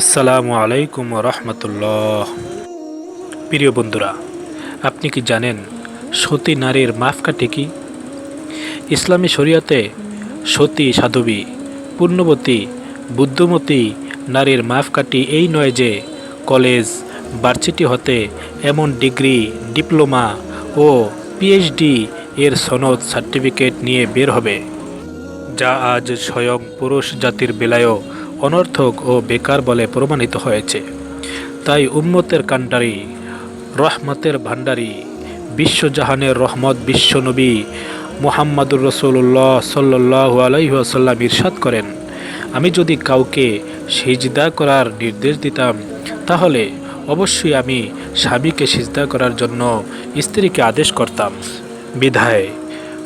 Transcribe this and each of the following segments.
আসসালামু আলাইকুম রহমতুল্লাহ। প্রিয় বন্ধুরা, আপনি কি জানেন সতী নারীর মাপকাঠি কি? ইসলামী শরীয়তে সতী সাধবী, পূর্ণবতী, বুদ্ধমতী নারীর মাপকাঠি এই নয় যে কলেজ, ভার্সিটি হতে এমন ডিগ্রি, ডিপ্লোমা ও পিএইচডি এর সনদ, সার্টিফিকেট নিয়ে বের হবে, যা আজ স্বয়ং পুরুষ জাতির বেলায়ও অনর্থক ও বেকার বলে প্রমাণিত হয়েছে। তাই উম্মতের কাণ্ডারি, রহমতের ভাণ্ডারী, বিশ্বজাহানের রহমত বিশ্বনবী মুহাম্মাদুর রসুল্লাহ সাল্লাহ আলাইসাল্লাম ইরশাদ করেন, আমি যদি কাউকে সিজদা করার নির্দেশ দিতাম, তাহলে অবশ্যই আমি স্বামীকে সিজদা করার জন্য স্ত্রীকে আদেশ করতাম। বিধায়,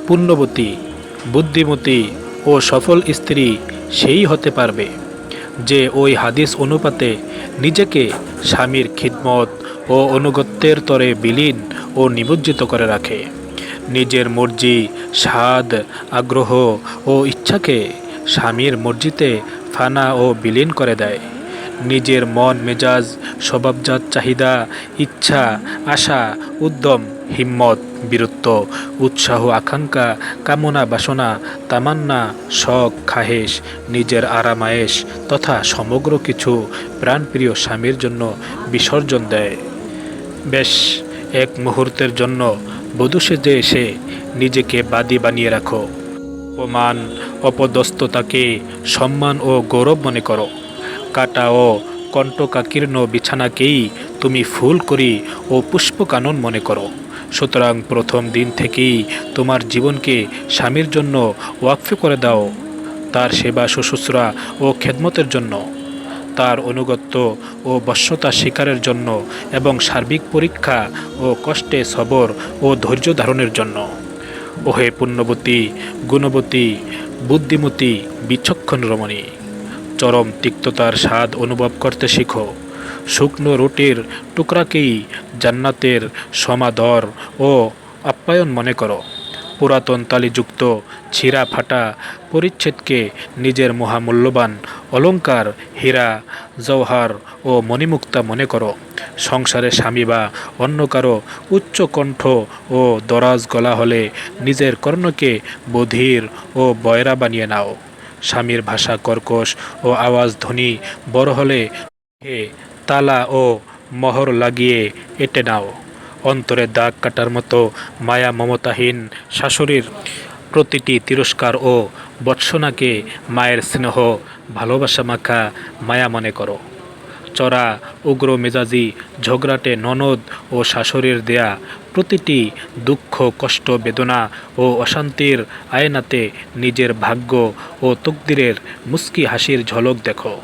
পুণ্যবতী, বুদ্ধিমতী ও সফল স্ত্রী সেই হতে পারবে। যে ওই হাদিস অনুপাতে নিজেকে স্বামীর খিদমত ও অনুগত্যের তরে বিলীন ও নিমজ্জিত করে রাখে। নিজের মর্জি, স্বাদ, আগ্রহ ও ইচ্ছাকে স্বামীর মর্জিতে ফানা ও বিলীন করে দেয়। নিজের মন, মেজাজ, স্বভাবজাত চাহিদা, ইচ্ছা, আশা, উদ্যম, হিম্মত, বীরত্ব, উৎসাহ, আকাঙ্ক্ষা, কামনা, বাসনা, তামান্না, শখ, খাহেশ, নিজের আরামায়েশ তথা সমগ্র কিছু প্রাণপ্রিয় স্বামীর জন্য বিসর্জন দেয়। বেশ, এক মুহূর্তের জন্য বধূ সেজে এসে নিজেকে বাদী বানিয়ে রাখো। অপমান, অপদস্থতাকে সম্মান ও গৌরব মনে করো। কাটা ও কণ্টকাকীর্ণ বিছানাকেই তুমি ফুল করি ও পুষ্পকানন মনে করো। সুতরাং প্রথম দিন থেকেই তোমার জীবনকে স্বামীর জন্য ওয়াকফে করে দাও। তার সেবা শুশ্রূষা ও খেদমতের জন্য। তার অনুগত্য ও বশ্যতা শিকারের জন্য এবং সার্বিক পরীক্ষা ও কষ্টে সবর ও ধৈর্য ধারণের জন্য। ওহে পুণ্যবতী, গুণবতী, বুদ্ধিমতী, বিচক্ষণ রমণী! চরম তিক্ততার স্বাদ অনুভব করতে শিখো। শুকনো রুটির টুকরাকেই জান্নাতের সমাদর ও আপ্যায়ন মনে করো। পুরাতন তালিযুক্ত ছিঁড়া ফাটা পরিচ্ছেদকে নিজের মহামূল্যবান অলঙ্কার, হীরা, জওহার ও মণিমুক্তা মনে করো। সংসারে স্বামী বা অন্য কারও উচ্চ কণ্ঠ ও দরাজ গলা হলে নিজের কর্ণকে বধির ও বয়রা বানিয়ে নাও। স্বামীর ভাষা কর্কশ ও আওয়াজ ধ্বনি, বড় হলে হে তালা ও মহর লাগিয়ে এটে নাও। অন্তরে দাগ কাটার মতো মায়া মমতাহীন শাশুড়ির প্রতিটি তিরস্কার ও বৎসনাকে মায়ের স্নেহ, ভালোবাসা মাখা মায়া মনে করো। চড়া উগ্র মেজাজি ঝগড়াটে ননদ ও শাশুড়ির দেয়া প্রতিটি দুঃখ, কষ্ট, বেদনা ও অশান্তির আয়নাতে নিজের ভাগ্য ও তকদিরের মুস্কি হাসির ঝলক দেখো।